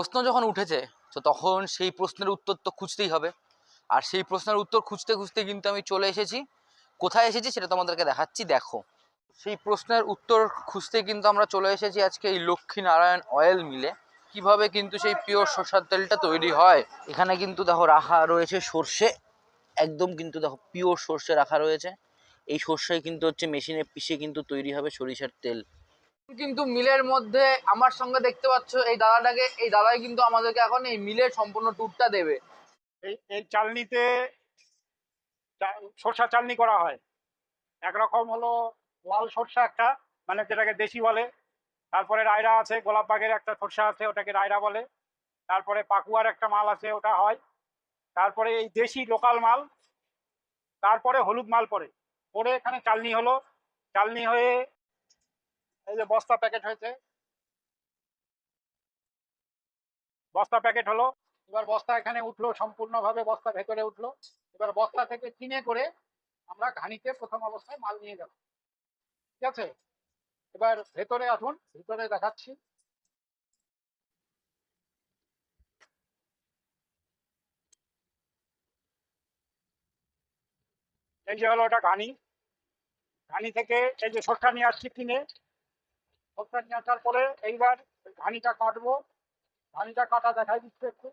প্রশ্ন যখন উঠেছে, তো তখন সেই প্রশ্নের উত্তর তো খুঁজতেই হবে। আর সেই প্রশ্নের উত্তর খুঁজতে খুঁজতে কিন্তু আমি চলে এসেছি। কোথায় এসেছি সেটা তোমাদেরকে দেখাচ্ছি, দেখো। সেই প্রশ্নের উত্তর খুঁজতে কিন্তু আমরা চলে এসেছি আজকে এই লক্ষ্মীনারায়ণ অয়েল মিলে কীভাবে কিন্তু সেই পিওর সরষার তেলটা তৈরি হয়? এখানে কিন্তু দেখো রাখা রয়েছে সর্ষে। একদম কিন্তু দেখো পিওর সর্ষে রাখা রয়েছে। এই সর্ষে কিন্তু হচ্ছে মেশিনে পিষে কিন্তু তৈরি হবে সরিষার তেল। কিন্তু মিলের মধ্যে আমার সঙ্গে দেখতে পাচ্ছ এই দাদাটাকে, এই দাদাই কিন্তু আমাদেরকে এখন এই মিলের সম্পূর্ণ ট্যুরটা দেবে। এই এই চালনিতে সরষা চালনি করা হয়। একরকম হলো লাল সরষা একটা মানে যেটাকে দেশি বলে। তারপরে রায়রা আছে, গোলাপ বাগের একটা সরষা আছে, ওটাকে রায়রা বলে। তারপরে পাকুয়ার একটা মাল আছে, ওটা হয়। তারপরে এই দেশি লোকাল মাল, তারপরে হলুদ মাল পড়ে পরে এখানে চালনি হলো। চালনি হয়ে এই যে বস্তা প্যাকেট হয়েছে। বস্তা প্যাকেট হলো, এবার বস্তা এখানে উঠল, সম্পূর্ণভাবে বস্তা ভেতরে উঠল। এবার বস্তা থেকে কিনে করে আমরা ঘানিতে প্রথম অবস্থায় মাল নিয়ে যাব। ঠিক আছে? এবার ভেতরে আসুন, ভেতরে দেখাচ্ছি। এই যে হলো ওটা ঘানি। ঘানি থেকে এই যে সরষা নিয়ে আসছি কিনে সরষা নিয়ে আসার পরে এইবার ঘানিটা কাটবো। ঘানিটা কাটা দেখাই দিচ্ছে একটু।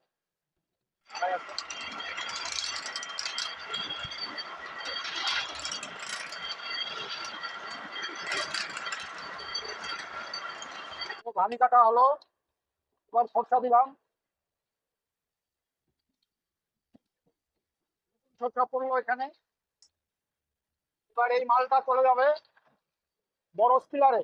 ধানি কাটা হলো। এবার সরষা দিলাম। সরষা পড়ল এখানে। এবার এই মালটা চলে যাবে বড় স্পিলারে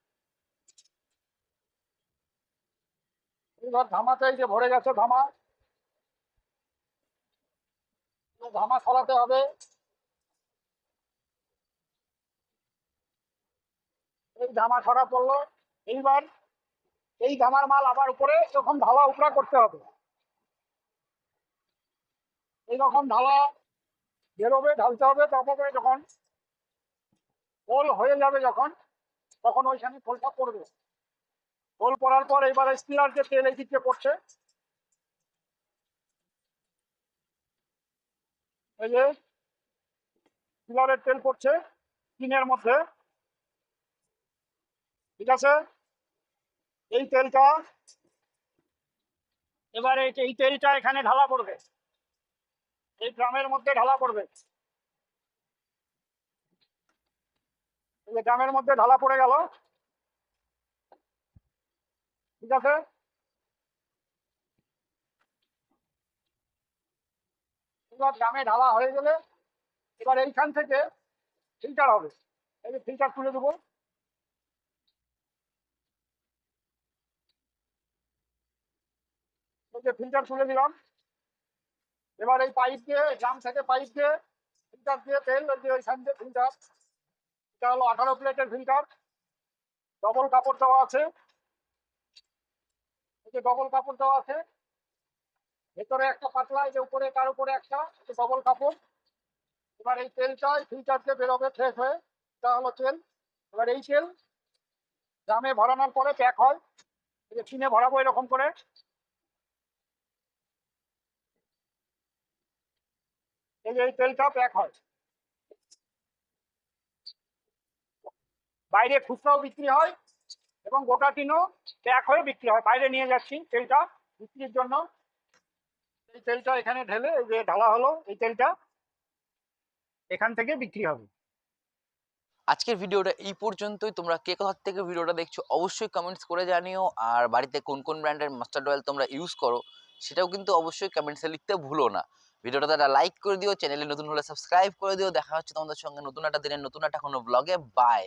এবার ধামাতে এই যে ভরে গেছে, ধামা। ধামা সরাতে হবে। এই ধামা ছড়া পড়ল। এইবার এই ধামার মাল আবার উপরে, এরকম ঢালা উপরা করতে হবে। এইরকম ঢালা বেরোবে, ঢালতে হবে, তারপরে যখন পোল হয়ে যাবে যখন, তখন ওইখানে পোলটা পড়বে। পোল পড়ার পর এবার স্পিলার যে তেল এই দিকে পড়ছে এই যে স্পিলারের তেল পড়ছে মধ্যে। ঠিক আছে? এই তেলটা এবারে এই- তেলটা এখানে ঢালা পড়বে। এই ড্রামের মধ্যে ঢালা পড়বে। ড্রামের মধ্যে ঢালা পড়ে গেল। ঠিক আছে? ড্রামে ঢালা হয়ে গেলে এবার এইখান থেকে ফিল্টার হবে। এই ফিল্টার তুলে দেবো। ফিল্টার তুলে দিলাম। এবার এই পাইপ দিয়ে ড্রাম থেকে পাইপ দিয়ে ফিল্টার দিয়ে তেল দিয়ে ওইখান দিয়ে ফিল্টার এটা হলো আঠারো প্লেটের ফিল্টার ডবল কাপড় দেওয়া আছে। এই যে ডবল কাপড় দেওয়া আছে। ভেতরে একটা পাতলা, এই যে উপরে, তার উপরে একটা ডবল কাপড়। এবার এই তেলটা ফিল্টার দিয়ে বেরোবে ফ্রেশ হয়ে, এটা হলো তেল। এবার এই তেল ড্রামে ভরানোর পরে প্যাক হয়। এই যে কিনে ভরাবো এরকম করে। এই যে এই তেলটা প্যাক হয়। বাইরে খুচরাও বিক্রি হয়। এবং গোটা টিনও প্যাক হয়ে বিক্রি হয়। বাইরে নিয়ে যাচ্ছি তেলটা বিক্রির জন্য। এই তেলটা এখানে ঢেলে এই যে ঢালা হলো, এই তেলটা এখান থেকে বিক্রি হবে। আজকের ভিডিওটা এই পর্যন্তই। তোমরা কে কোথা থেকে ভিডিওটা দেখছ অবশ্যই কমেন্টস করে জানিও। আর বাড়িতে কোন কোন ব্র্যান্ডের মাস্টার্ড অয়েল তোমরা ইউজ করো, সেটাও কিন্তু অবশ্যই কমেন্টসে লিখতে ভুলো না। ভিডিওটা তারা লাইক করে দিও চ্যানেলে নতুন হলে সাবস্ক্রাইব করে দিও। দেখা হচ্ছে তোমাদের সঙ্গে নতুন একটা দিনের নতুন একটা কোনো ব্লগে বাই